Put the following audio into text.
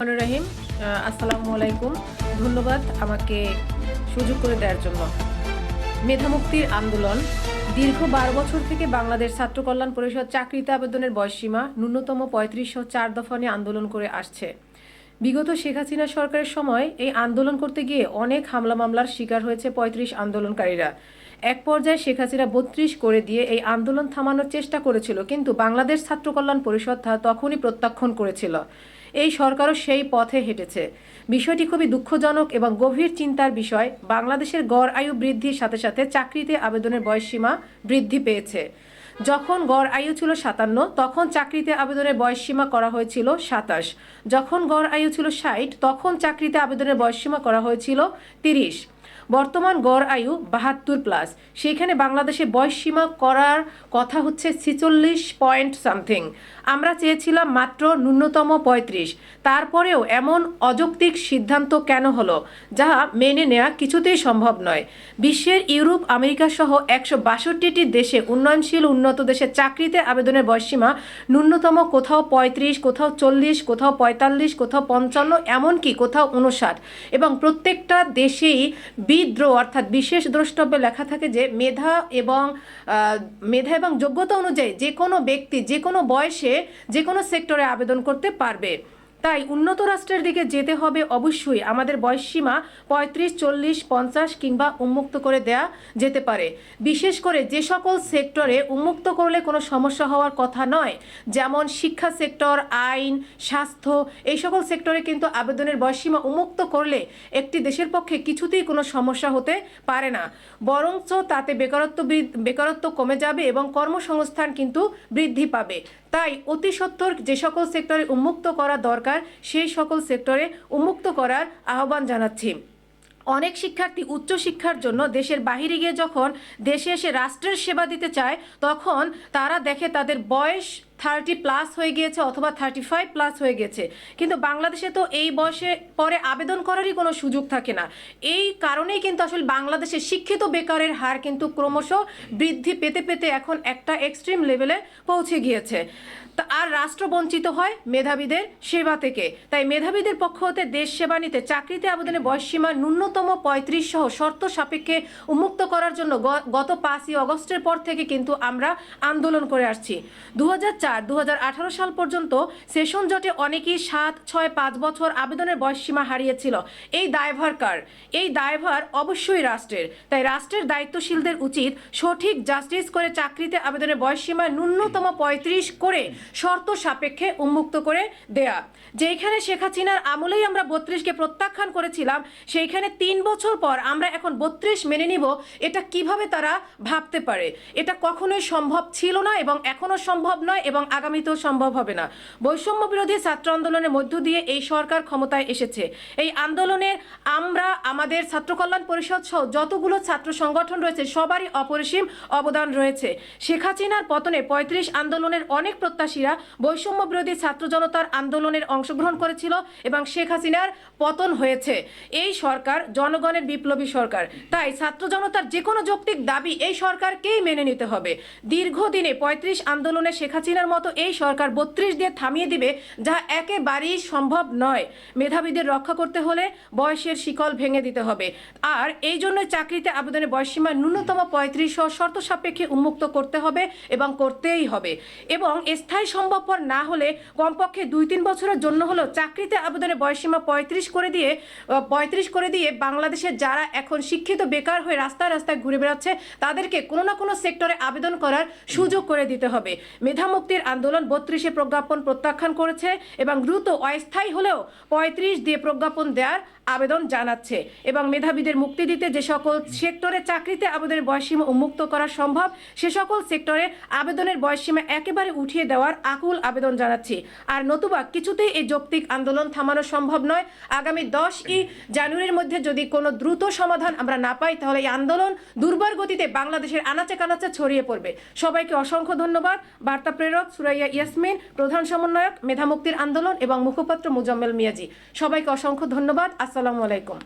রাহিম আসসালামু আলাইকুম। ধন্যবাদ আমাকে সুযোগ করে দেওয়ার জন্য। মেধামুক্তির আন্দোলন, দীর্ঘ বারো বছর থেকে বাংলাদেশ ছাত্র কল্যাণ পরিষদ চাকরিতে আবেদনের বয়সসীমা ন্যূনতম পঁয়ত্রিশশো চার দফা নিয়ে আন্দোলন করে আসছে। বিগত শেখ হাসিনা সরকারের সময় এই আন্দোলন করতে গিয়ে অনেক হামলা মামলার শিকার হয়েছে পঁয়ত্রিশ আন্দোলনকারীরা। এক পর্যায়ে শেখ হাসিনা বত্রিশ করে দিয়ে এই আন্দোলন থামানোর চেষ্টা করেছিল, কিন্তু বাংলাদেশ ছাত্র কল্যাণ পরিষদ তা তখনই প্রত্যাখ্যান করেছিল। এই সরকারও সেই পথে হেঁটেছে। বিষয়টি খুবই দুঃখজনক এবং গভীর চিন্তার বিষয়। বাংলাদেশের গড় আয়ু বৃদ্ধির সাথে সাথে চাকরিতে আবেদনের বয়সসীমা বৃদ্ধি পেয়েছে। যখন গড় আয়ু ছিল সাতান্ন, তখন চাকরিতে আবেদনের বয়সসীমা করা হয়েছিল সাতাশ। যখন গড় আয়ু ছিল ষাট, তখন চাকরিতে আবেদনের বয়সসীমা করা হয়েছিল তিরিশ। বর্তমান গড় আয়ু বাহাত্তর প্লাস সেখানে বাংলাদেশে বয়সসীমা করার কথা হচ্ছে ছিচল্লিশ পয়েন্ট সামথিং আমরা চেয়েছিলাম মাত্র ন্যূনতম পঁয়ত্রিশ। তারপরেও এমন অযৌক্তিক সিদ্ধান্ত কেন হলো, যা মেনে নেওয়া কিছুতেই সম্ভব নয়। বিশ্বের ইউরোপ, আমেরিকা সহ একশো বাষট্টিটি দেশে উন্নয়নশীল উন্নত দেশের চাকরিতে আবেদনের বয়সসীমা ন্যূনতম কোথাও পঁয়ত্রিশ, কোথাও চল্লিশ, কোথাও পঁয়তাল্লিশ, কোথাও পঞ্চান্ন, এমনকি কোথাও উনষাট এবং প্রত্যেকটা দেশেই বিদ্রোহ অর্থাৎ বিশেষ দ্রষ্টব্যে লেখা থাকে যে মেধা এবং মেধা এবং যোগ্যতা অনুযায়ী যে কোনো ব্যক্তি যে কোনো বয়সে যে কোনো সেক্টরে আবেদন করতে পারবে। তাই উন্নত রাষ্ট্রের দিকে যেতে হবে অবশ্যই। আমাদের বয়সসীমা পঁয়ত্রিশ, চল্লিশ, পঞ্চাশ কিংবা উন্মুক্ত করে দেয়া যেতে পারে। বিশেষ করে যে সকল সেক্টরে উন্মুক্ত করলে কোনো সমস্যা হওয়ার কথা নয়, যেমন শিক্ষা সেক্টর, আইন, স্বাস্থ্য, এই সকল সেক্টরে কিন্তু আবেদনের বয়সসীমা উন্মুক্ত করলে একটি দেশের পক্ষে কিছুতেই কোনো সমস্যা হতে পারে না। বরঞ্চ তাতে বেকারত্ব বেকারত্ব কমে যাবে এবং কর্মসংস্থান কিন্তু বৃদ্ধি পাবে। তাই অতি সত্বর যে সকল সেক্টরে উন্মুক্ত করা দরকার সেই সকল সেক্টরে উন্মুক্ত করার আহ্বান জানাচ্ছি। অনেক শিক্ষার্থী উচ্চশিক্ষার জন্য দেশের বাহিরে গিয়ে যখন দেশে এসে রাষ্ট্রের সেবা দিতে চায়, তখন তারা দেখে তাদের বয়স থার্টি প্লাস হয়ে গিয়েছে অথবা থার্টি ফাইভ প্লাস হয়ে গেছে। কিন্তু বাংলাদেশে তো এই বয়সে পরে আবেদন করারই কোনো সুযোগ থাকে না। এই কারণেই কিন্তু আসলে বাংলাদেশে শিক্ষিত বেকারের হার কিন্তু ক্রমশ বৃদ্ধি পেতে পেতে এখন একটা এক্সট্রিম লেভেলে পৌঁছে গিয়েছে। তা আর রাষ্ট্র বঞ্চিত হয় মেধাবীদের সেবা থেকে। তাই মেধাবীদের পক্ষ হতে দেশ সেবা নিতে চাকরিতে আবেদনের বয়সসীমা ন্যূনতম পঁয়ত্রিশ সহ শর্ত সাপেক্ষে উন্মুক্ত করার জন্য গত পাঁচই অগস্টের পর থেকে কিন্তু আমরা আন্দোলন করে আসছি। দু হাজার চার চার দু সাল পর্যন্ত সেশন জটে অনেকেই সাত, ছয়, পাঁচ বছর আবেদনের বয়সসীমা হারিয়েছিল। এই দায়ভার কার? এই দায়ভার অবশ্যই রাষ্ট্রের। তাই রাষ্ট্রের দায়িত্বশীলদের উচিত সঠিক জাস্টিস করে চাকরিতে আবেদনের বয়সসীমা ন্যূনতম পঁয়ত্রিশ করে শর্ত সাপেক্ষে উন্মুক্ত করে দেয়া। যেইখানে শেখ হাসিনার আমলেই আমরা বত্রিশকে প্রত্যাখ্যান করেছিলাম, সেইখানে তিন বছর পর আমরা এখন বত্রিশ মেনে নিব, এটা কীভাবে তারা ভাবতে পারে? এটা কখনোই সম্ভব ছিল না এবং এখনও সম্ভব নয় এবং আগামীতেও সম্ভব হবে না। বৈষম্য বিরোধী ছাত্র আন্দোলনের মধ্য দিয়ে এই সরকার ক্ষমতায় এসেছে। এই আন্দোলনে আমরা, আমাদের ছাত্র কল্যাণ পরিষদ সহ যতগুলো ছাত্র সংগঠন রয়েছে, সবারই অপরিসীম অবদান রয়েছে। শেখ হাসিনার পতনে পঁয়ত্রিশ আন্দোলনের অনেক প্রত্যাশীরা বৈষম্য বিরোধী ছাত্র জনতার আন্দোলনের অংশগ্রহণ করেছিল এবং শেখ হাসিনার পতন হয়েছে। এই সরকার জনগণের বিপ্লবী সরকার। তাই ছাত্র জনতার যে কোনো যৌক্তিক দাবি এই সরকারকেই মেনে নিতে হবে। দীর্ঘদিনে পঁয়ত্রিশ আন্দোলনে শেখ হাসিনার মতো এই সরকার বত্রিশ দিয়ে থামিয়ে দিবে, যা একেবারেই সম্ভব নয়। মেধাবীদের রক্ষা করতে হলে বয়সের শিকল ভেঙে দিতে হবে। আর এই জন্য চাকরিতে আবেদনের বয়সসীমা ন্যূনতম পঁয়ত্রিশ শর্ত সাপেক্ষে উন্মুক্ত করতে হবে এবং করতেই হবে। এবং স্থায়ী সম্ভবপর না হলে কমপক্ষে দুই তিন বছরের জন্য হলেও চাকরিতে আবেদনের বয়সসীমা পঁয়ত্রিশ করে দিয়ে পঁয়ত্রিশ করে দিয়ে বাংলাদেশের যারা এখন শিক্ষিত বেকার হয়ে রাস্তায় রাস্তায় ঘুরে বেড়াচ্ছে, তাদেরকে কোনো না কোনো সেক্টরে আবেদন করার সুযোগ করে দিতে হবে। মেধামুক্তির আন্দোলন বত্রিশে প্রজ্ঞাপন প্রত্যাখ্যান করেছে এবং দ্রুত অস্থায়ী হলেও পঁয়ত্রিশ দিয়ে প্রজ্ঞাপন দেওয়ার আবেদন জানাচ্ছে এবং মেধাবীদের মুক্তি দিতে যে সকল সেক্টরে চাকরিতে আবেদনের বয়সীমা উন্মুক্ত করা সম্ভব, সে সকল সেক্টরে আবেদনের বয়সসীমা একেবারে উঠিয়ে দেওয়ার আকুল আবেদন জানাচ্ছি। আর নতুবা কিছুতেই এই যৌক্তিক আন্দোলন থামানো সম্ভব নয়। আগামী দশই জানুয়ারির মধ্যে যদি কোনো দ্রুত সমাধান আমরা না পাই, তাহলে এই আন্দোলন দুর্বার গতিতে বাংলাদেশের আনাচে কানাচে ছড়িয়ে পড়বে। সবাইকে অসংখ্য ধন্যবাদ। বার্তা প্রেরক সুরাইয়া ইয়াসমিন, প্রধান সমন্বয়ক মেধামুক্তির আন্দোলন এবং মুখপাত্র মুজাম্মেল মিয়াজি। সবাইকে অসংখ্য ধন্যবাদ। আসসালামু আলাইকুম।